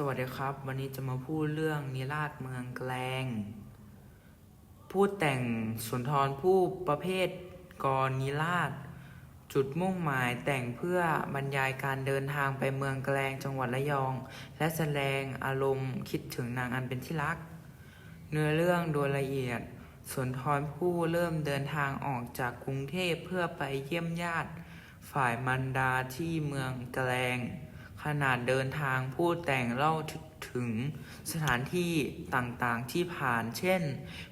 สวัสดีครับ วันนี้จะมาพูดเรื่องนิราศเมืองแกลงพูดแต่งสุนทรผู้ประเภทกรนิราศจุดมุ่งหมายแต่งเพื่อบรรยายการเดินทางไปเมืองแกลงจังหวัดระยอง และแสดงอารมณ์คิดถึงนางอันเป็นที่รัก เนื้อเรื่องโดยละเอียดสุนทรผู้เริ่มเดินทางออกจากกรุงเทพเพื่อไปเยี่ยมญาติ ฝ่ายมันดาที่เมืองแกลง ขนาดเดินทางผู้แต่งเล่าถึงสถานที่ต่างๆที่ผ่าน เช่น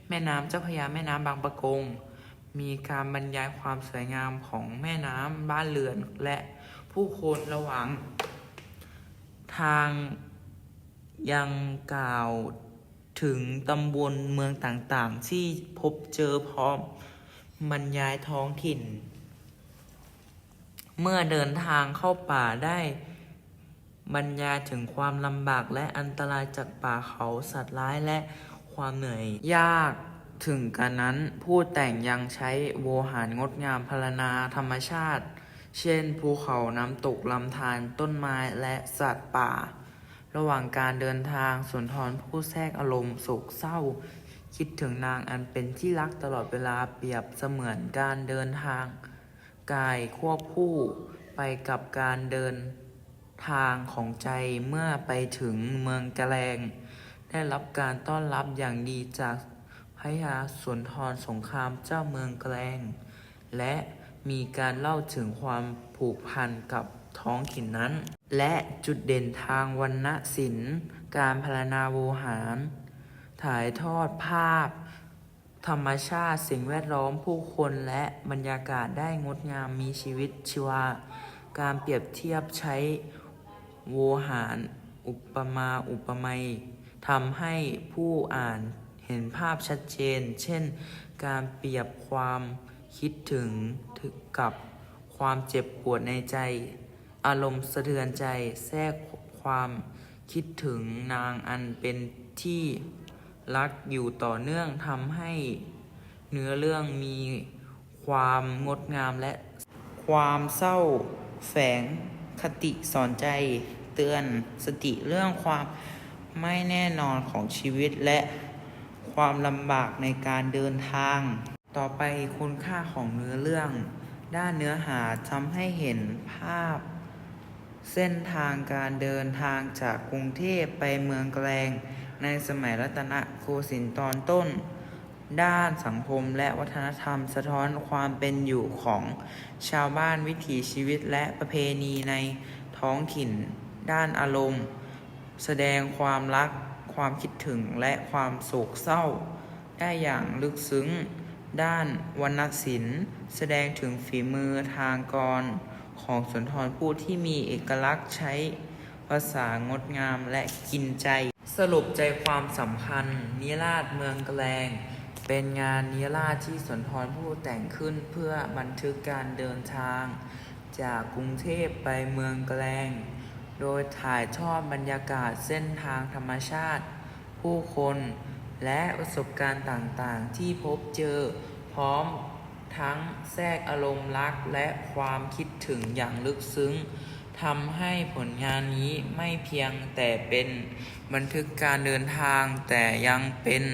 แม่น้ำเจ้าพระยาแม่น้ำบางปะกง มีการบรรยายความสวยงามของแม่น้ำบ้านเรือนและผู้คนระหว่าง ทางยังกล่าวถึงตำบลเมืองต่างๆ ที่พบเจอพร้อมบรรยายท้องถิ่น เมื่อเดินทางเข้าป่าได้ บรรยายถึงความลำบากและอันตรายจากป่าเขาสัตว์ร้ายและความเหนื่อย ยากถึงกันนั้นผู้แต่งยังใช้โวหารงดงามพรรณนาธรรมชาติ เช่น ภูเขาน้ำตกลำธารต้นไม้และสัตว์ป่า ระหว่างการเดินทางสุนทรผู้แทรกอารมณ์โศกเศร้า คิดถึงนางอันเป็นที่รักตลอดเวลาเปรียบเสมือนการเดินทาง กายควบคู่ไปกับการเดิน ทางของใจเมื่อไปถึงเมืองกะแลง ได้รับการต้อนรับอย่างดีจากพระยาสุนทรสงครามเจ้าเมืองแกลง และมีการเล่าถึงความผูกพันกับท้องถิ่นนั้น และจุดเด่นทางวรรณศิลป์ การพรรณนาโวหาร ถ่ายทอดภาพ ธรรมชาติสิ่งแวดล้อมผู้คนและบรรยากาศได้งดงามมีชีวิตชีวา การเปรียบเทียบใช้ โวหาร อุปมา อุปไมยทำให้ผู้อ่านเห็นภาพชัดเจน เช่น การเปรียบความคิดถึงถึงกับความเจ็บปวดในใจ อารมณ์สะเทือนใจแทรกความคิดถึงนางอันเป็นที่รักอยู่ต่อเนื่องทำให้เนื้อเรื่องมีความงดงามและความเศร้าแฝง คติสอนใจเตือนสติเรื่องความไม่แน่นอนของชีวิตและความลำบากในการเดินทาง ต่อไปคุณค่าของเนื้อเรื่อง ด้านเนื้อหาทำให้เห็นภาพ เส้นทางการเดินทางจากกรุงเทพไปเมืองแกลง ในสมัยรัตนโกสินทร์ตอนต้น ด้านสังคมและวัฒนธรรมสะท้อนความเป็นอยู่ของชาวบ้านวิถีชีวิตและประเพณีในท้องถิ่น ด้านอารมณ์ แสดงความรัก ความคิดถึงและความโศกเศร้า ได้อย่างลึกซึ้ง ด้านวรรณศิลป์ แสดงถึงฝีมือทางกร ของสุนทรภู่ที่มีเอกลักษณ์ใช้ภาษางดงามและกินใจ สรุปใจความสำคัญ นิราศเมืองแกลง เป็นงานนิราศที่สุนทรภู่แต่งขึ้นเพื่อบันทึกการเดินทาง จากกรุงเทพไปเมืองแกลง โดยถ่ายทอดบรรยากาศเส้นทางธรรมชาติ ผู้คนและประสบการณ์ต่างๆ ที่พบเจอพร้อมทั้งแทรกอารมณ์รักและความคิดถึงอย่างลึกซึ้งทำให้ผลงานนี้ไม่เพียงแต่เป็นบันทึกการเดินทางแต่ยังเป็น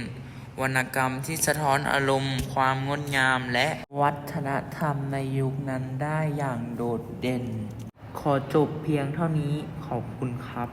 วรรณกรรมที่สะท้อนอารมณ์ ความงดงามและวัฒนธรรมในยุคนั้นได้อย่างโดดเด่น ขอจบเพียงเท่านี้ขอบคุณครับ